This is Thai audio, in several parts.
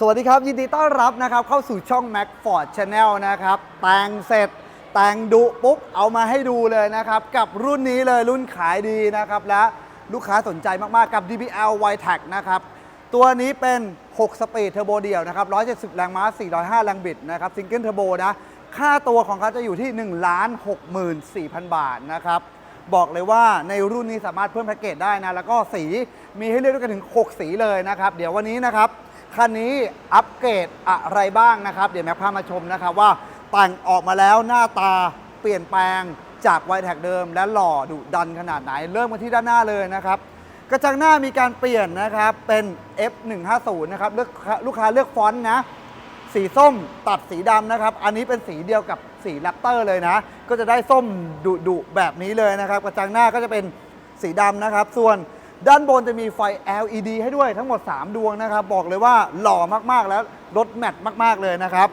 สวัสดีครับ ยินดีต้อนรับนะครับ เข้าสู่ช่อง Mac Ford Channel นะครับ แต่งเสร็จ แต่งดุปุ๊บ เอามาให้ดูเลยนะครับ กับรุ่นนี้เลยรุ่นขายดีนะครับ และลูกค้าสนใจมาก ๆ กับ DBL y t a c นะครับ ตัวนี้เป็น 6 สปีดเทอร์โบเดี่ยวนะครับ 170 แรงม้า 405 แรงบิดนะครับซิงเกิลเทอร์โบนะ ค่าตัวของเขาจะอยู่ที่ 1 6 4 0 0 0 บาทนะครับบอกเลยว่าในรุ่นนี้สามารถเพิ่มแพ็กเกจได้นะ แล้วก็สีมีให้เลือกด้วยกันถึง 6 สีเลยนะครับ เดี๋ยววันนี้นะครับ คันนี้อัปเกรดอะไรบ้างนะครับ เดี๋ยวแม็กพามาชมนะครับว่าแต่งออกมาแล้วหน้าตาเปลี่ยนแปลงจากไวแท็กเดิม และหล่อดุดันขนาดไหน เริ่มกันที่ด้านหน้าเลยนะครับ กระจังหน้ามีการเปลี่ยนนะครับเป็น F150 นะครับเลือกลูกค้าเลือกฟอนต์นะสีส้มตัดสีดำนะครับ อันนี้เป็นสีเดียวกับสีแรปเตอร์เลยนะ ก็จะได้ส้มดุดุแบบนี้เลยนะครับ กระจังหน้าก็จะเป็นสีดำนะครับ ส่วน ด้านบนจะมีไฟ LED ให้ด้วยทั้งหมด 3 ดวงนะครับ บอกเลยว่าหล่อมากๆแล้วรถแมทมากๆเลยนะครับ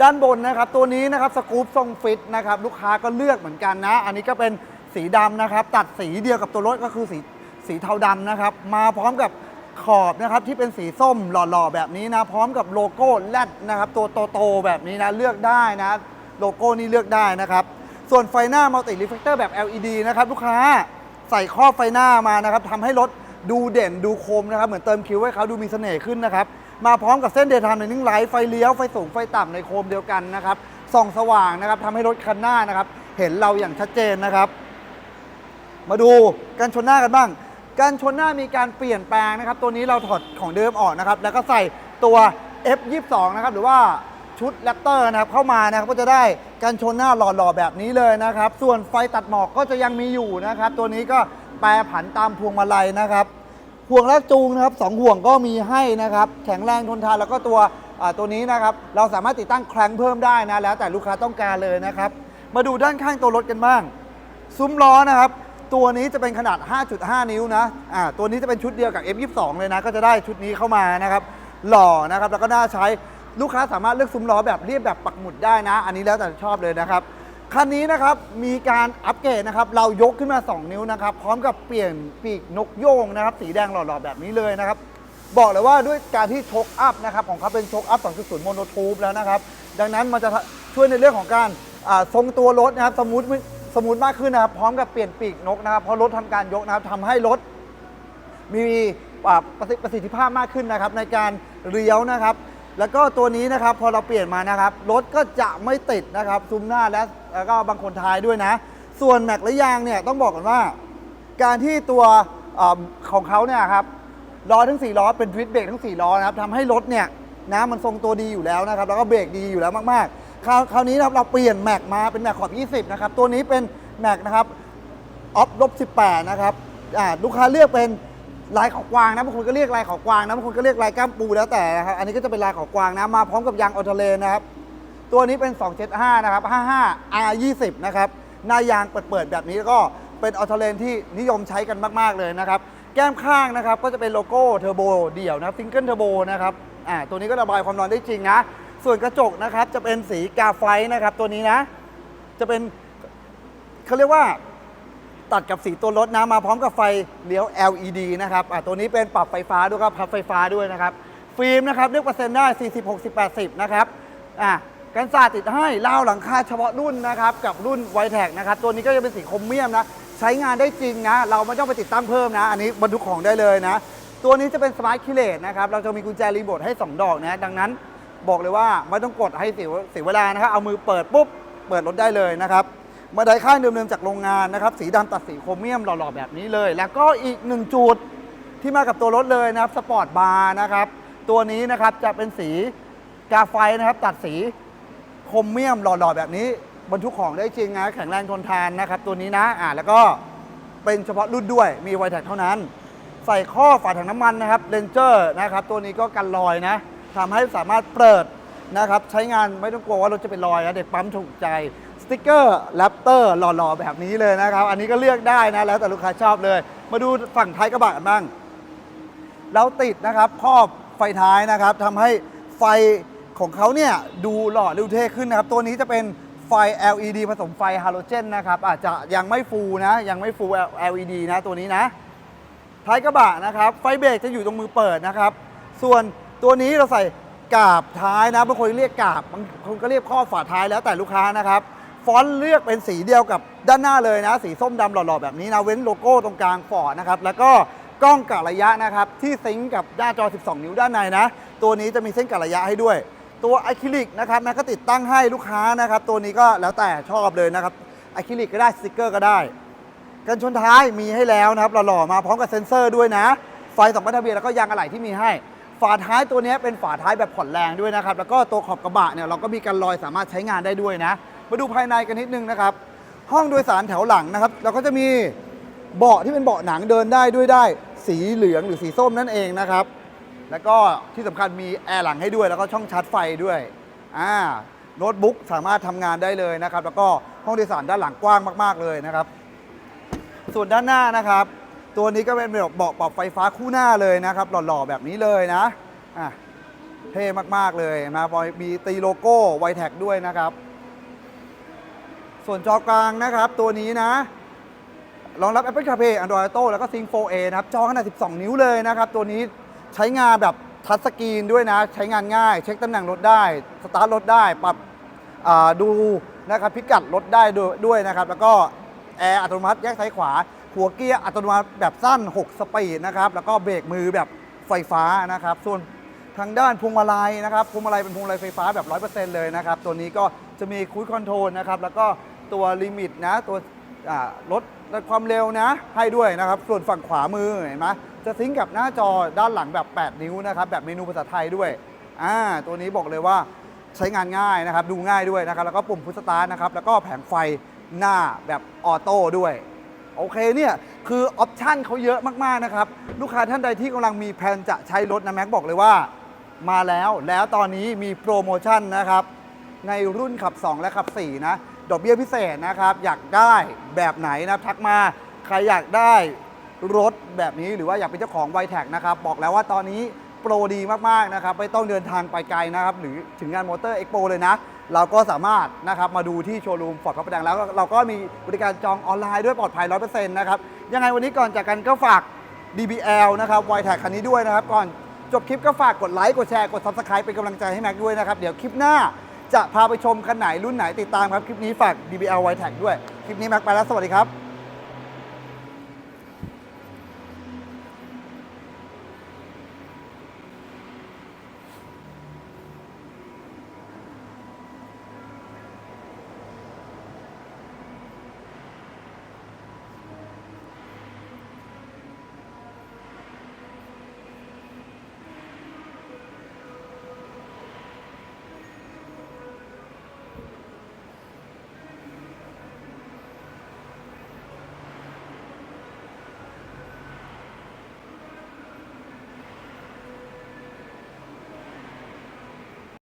ด้านบนนะครับตัวนี้นะครับสกู๊ปทรงฟิตนะครับลูกค้าก็เลือกเหมือนกันนะ อันนี้ก็เป็นสีดำนะครับ ตัดสีเดียวกับตัวรถก็คือสีสีเทาดำนะครับ มาพร้อมกับขอบนะครับที่เป็นสีส้มหล่อๆ แบบนี้นะ พร้อมกับโลโก้แรดนะครับตัวโตๆแบบนี้นะเลือกได้นะโลโก้นี้เลือกได้นะครับ ส่วนไฟหน้ามัลติรีเฟกเตอร์แบบ LED นะครับลูกค้า ใส่ครอบไฟหน้ามานะครับทำให้รถดูเด่นดูคมนะครับ เหมือนเติมคิ้วให้เขาดูมีเสน่ห์ขึ้นนะครับ มาพร้อมกับเส้นเดย์ไทม์ในนิ่งไลท์ไฟเลี้ยว ไฟสูงไฟต่ำในโคมเดียวกันนะครับส่องสว่างนะครับทำให้รถคันหน้านะครับ เห็นเราอย่างชัดเจนนะครับ มาดูการชนหน้ากันบ้างการชนหน้ามีการเปลี่ยนแปลงนะครับ ตัวนี้เราถอดของเดิมออกนะครับ แล้วก็ใส่ตัว F22 นะครับ หรือว่า ชุดแรปเตอร์นะครับเข้ามานะครับก็จะได้การชนหน้าหล่อๆแบบนี้เลยนะครับ ส่วนไฟตัดหมอกก็จะยังมีอยู่นะครับ ตัวนี้ก็แปรผันตามพวงมาลัยนะครับ ห่วงลากจูงนะครับสองห่วงก็มีให้นะครับ แข็งแรงทนทานแล้วก็ตัวอ่าตัวนี้นะครับ เราสามารถติดตั้งแครงเพิ่มได้นะ แล้วแต่ลูกค้าต้องการเลยนะครับ มาดูด้านข้างตัวรถกันบ้าง ซุ้มล้อนะครับ ตัวนี้จะเป็นขนาด 5.5 นิ้วนะอ่าตัวนี้จะเป็นชุดเดียวกับ F22 เลยนะ ก็จะได้ชุดนี้เข้ามานะครับ หล่อนะครับ แล้วก็น่าใช้ ลูกค้าสามารถเลือกซุ้มล้อแบบเรียบแบบปักหมุดได้นะ อันนี้แล้วแต่ชอบเลยนะครับคันนี้นะครับมีการอัปเกรดนะครับเรายกขึ้นมา 2 นิ้วนะครับพร้อมกับเปลี่ยนปีกนกโยงนะครับสีแดงหล่อๆแบบนี้เลยนะครับบอกเลยว่าด้วยการที่ชกอัพนะครับของเขาเป็นชกอัพ 2.0 โมโนทูบแล้วนะครับดังนั้นมันจะช่วยในเรื่องของการทรงตัวรถนะครับสมูทสมูทมากขึ้นนะครับพร้อมกับเปลี่ยนปีกนกนะครับเพราะรถทำการยกนะครับทำให้รถมีประสิทธิภาพมากขึ้นนะครับในการเลี้ยวนะครับ แล้วก็ตัวนี้นะครับพอเราเปลี่ยนมานะครับรถก็จะไม่ติดนะครับซุ้มหน้าและแล้วก็บางคนท้ายด้วยนะ ส่วนแม็กและยางเนี่ยต้องบอกกันว่า การที่ตัวอของเขาเนี่ยครับล้อทั้ง 4 ล้อเป็นทวิตเบรกทั้ง 4 ล้อนะครับทำให้รถเนี่ยนะมันทรงตัวดีอยู่แล้วนะครับ แล้วก็เบรกดีอยู่แล้วมากๆ คราวคราวนี้นะครับเราเปลี่ยนแม็กมาเป็นแม็กขอบ 20 นะครับ ตัวนี้เป็นแม็กนะครับออฟลบ18 นะครับลูกค้าเลือกเป็น ลายเขากวางนะบางคนก็เรียกลายเขากวางนะบางคนก็เรียกลายก้ามปูแล้วแต่นะครับอันนี้ก็จะเป็นลายเขากวางนะมาพร้อมกับยางออโตเลนนะครับตัวนี้เป็น 275 นะครับ 55 R20 นะครับหน้ายางเปิดๆแบบนี้แล้วก็เป็นออโตเลนที่นิยมใช้กันมากๆเลยนะครับ แก้มข้างนะครับก็จะเป็นโลโก้เทอร์โบเดี่ยวนะซิงเกิลเทอร์โบนะครับอ่าตัวนี้ก็ระบายความร้อนได้จริงนะ ส่วนกระจกนะครับจะเป็นสีกาไฟนะครับตัวนี้นะ จะเป็นเขาเรียกว่า ตัดกับสีตัวรถนะมาพร้อมกับไฟเลี้ยว LED นะครับอะตัวนี้เป็นปรับไฟฟ้าด้วยครับพับไฟฟ้าด้วยนะครับ ฟิล์มนะครับเลือกเปอร์เซ็นต์ได้ 40 60 80 นะครับอะกันสาดติดให้เล่าหลังคาเฉพาะรุ่นนะครับ กับรุ่นไวแท็กนะครับ ตัวนี้ก็จะเป็นสีคมเมียมนะ ใช้งานได้จริงนะ เราไม่ต้องไปติดตั้งเพิ่มนะ อันนี้บรรทุกของได้เลยนะ ตัวนี้จะเป็นสมาร์ทคิเลตนะครับ เราจะมีกุญแจรีโมทให้ 2 ดอกนะ ดังนั้นบอกเลยว่าไม่ต้องกดให้เสียเสียเวลานะครับ เอามือเปิดปุ๊บ เปิดรถได้เลยนะครับ มาไดข้างเดิมๆจากโรงงานนะครับ สีดำตัดสีโครเมียมหล่อๆแบบนี้เลย แล้วก็อีกหนึ่งจุดที่มากับตัวรถเลยนะครับสปอร์ตบาร์นะครับ ตัวนี้นะครับจะเป็นสีกาไฟนะครับ ตัดสีโครเมียมหล่อๆแบบนี้บรรทุกของได้จริงนะแข็งแรงทนทานนะครับ ตัวนี้นะอ่าแล้วก็เป็นเฉพาะรุ่นด้วยมีไวแท็กเท่านั้น ใส่ข้อฝาถังน้ำมันนะครับเลนเจอร์นะครับ ตัวนี้ก็กันรอยนะทำให้สามารถเปิดนะครับ ใช้งานไม่ต้องกลัวว่ารถจะเป็นรอยนะเด็กปั๊มถูกใจ ติกเกอร์แรปเตอร์หล่อๆ แบบนี้เลยนะครับ อันนี้ก็เลือกได้นะ แล้วแต่ลูกค้าชอบเลย มาดูฝั่งท้ายกระบะกันบ้าง เราติดนะครับครอบไฟท้ายนะครับทำให้ไฟของเขาเนี่ยดูหล่อดูเท่ขึ้นนะครับ ตัวนี้จะเป็นไฟ LED ผสมไฟฮาโลเจนนะครับอาจจะยังไม่ฟูลนะ ยังไม่ฟูล LED นะตัวนี้นะ ท้ายกระบะนะครับ ไฟเบรกจะอยู่ตรงมือเปิดนะครับ ส่วนตัวนี้เราใส่กาบท้ายนะบางคนเรียกกาบบางคนก็เรียกข้อฝาท้ายแล้วแต่ลูกค้านะครับ อนต์เลือกเป็นสีเดียวกับด้านหน้าเลยนะ สีส้มดำหล่อๆแบบนี้นะ เว้นโลโก้ตรงกลางฟอร์ดนะครับ แล้วก็กล้องกะระยะนะครับ ที่ซิงกับหน้าจอ 12 นิ้วด้านในนะ ตัวนี้จะมีเส้นกะระยะให้ด้วย ตัวอะคริลิกนะครับนะก็ติดตั้งให้ลูกค้านะครับ ตัวนี้ก็แล้วแต่ชอบเลยนะครับอะคริลิกก็ได้สติกเกอร์ก็ได้ กันชนท้ายมีให้แล้วนะครับหล่อๆมาพร้อมกับเซ็นเซอร์ด้วยนะ ไฟสองบรรทะเบียนแล้วก็ยางอะไหล่ที่มีให้ฝาท้ายตัวนี้เป็นฝาท้ายแบบผ่อนแรงด้วยนะครับ แล้วก็ตัวขอบกระบะเนี่ยเราก็มีกันรอยสามารถใช้งานได้ด้วยนะ มาดูภายในกันนิดนึงนะครับ ห้องโดยสารแถวหลังนะครับ เราก็จะมีเบาะที่เป็นเบาะหนังเดินได้ด้วยได้ สีเหลืองหรือสีส้มนั่นเองนะครับ แล้วก็ที่สำคัญมีแอร์หลังให้ด้วย แล้วก็ช่องชาร์จไฟด้วยอ่าโน้ตบุ๊กสามารถทำงานได้เลยนะครับ แล้วก็ห้องโดยสารด้านหลังกว้างมาก ๆเลยนะครับ ส่วนด้านหน้านะครับ ตัวนี้ก็เป็นแบบเบาะปรับไฟฟ้าคู่หน้าเลยนะครับ หล่อๆแบบนี้เลยนะอะเท่มากๆเลยนะมีตีโลโก้ไวแท็กด้วยนะครับ ส่วนจอกลางนะครับตัวนี้นะรองรับ Apple CarPlay Android Auto แล้วก็ Sync 4A นะครับจอขนาด 12 นิ้วเลยนะครับ ตัวนี้ใช้งานแบบทัชสกรีนด้วยนะ ใช้งานง่าย เช็คตำแหน่งรถได้ สตาร์ทรถได้ ปรับดูนะครับพิกัดรถได้ด้วยนะครับ แล้วก็แอร์อัตโนมัติแยกซ้ายขวา หัวเกียร์อัตโนมัติแบบสั้น 6 สปีดนะครับ แล้วก็เบรกมือแบบไฟฟ้านะครับ ส่วนทางด้านพวงมาลัยนะครับพวงมาลัยเป็นพวงมาลัยไฟฟ้าแบบ 100%เลยนะครับ ตัวนี้ก็จะมีคู i คอนโทรลนะครับ แล้วก็ ตัวลิมิตนะ ตัวลดความเร็วนะ ให้ด้วยนะครับ ส่วนฝั่งขวามือเห็นไหมจะซิงกับหน้าจอด้านหลังแบบ 8 นิ้วนะครับ แบบเมนูภาษาไทยด้วยอ่าตัวนี้บอกเลยว่าใช้งานง่ายนะครับ ดูง่ายด้วยนะครับ แล้วก็ปุ่มพุชสตาร์นะครับ แล้วก็แผงไฟหน้าแบบออโต้ด้วย โอเคเนี่ย คือออปชันเขาเยอะมาก ๆ นะครับ ลูกค้าท่านใดที่กำลังมีแผนจะใช้รถนะแม็กบอกเลยว่า มาแล้วแล้วตอนนี้มีโปรโมชั่นนะครับ ในรุ่นขับ 2 และขับ 4 นะ ดอกเบี้ยพิเศษนะครับ อยากได้แบบไหนนะทักมา ใครอยากได้รถแบบนี้หรือว่าอยากเป็นเจ้าของไวแท็กนะครับ บอกแล้วว่าตอนนี้โปรดีมาก ๆ นะครับ ไม่ต้องเดินทางไปไกลนะครับ หรือถึงงานมอเตอร์เอ็กโปเลยนะ เราก็สามารถนะครับมาดูที่โชว์รูมฟอร์ดพระประแดงแล้วเราก็มีบริการจองออนไลน์ด้วยปลอดภัย 100%นะครับ ยังไงวันนี้ก่อนจากกันก็ฝาก DBL นะครับไวแท็กคันนี้ด้วยนะครับ ก่อนจบคลิปก็ฝากกดไลค์กดแชร์กด Subscribe เป็นกำลังใจให้แม็กด้วยนะครับ เดี๋ยวคลิปหน้า จะพาไปชมคันไหนรุ่นไหนติดตามครับ คลิปนี้ฝาก DBL w i t e t ด้วย คลิปนี้แม็กไปแล้ว สวัสดีครับ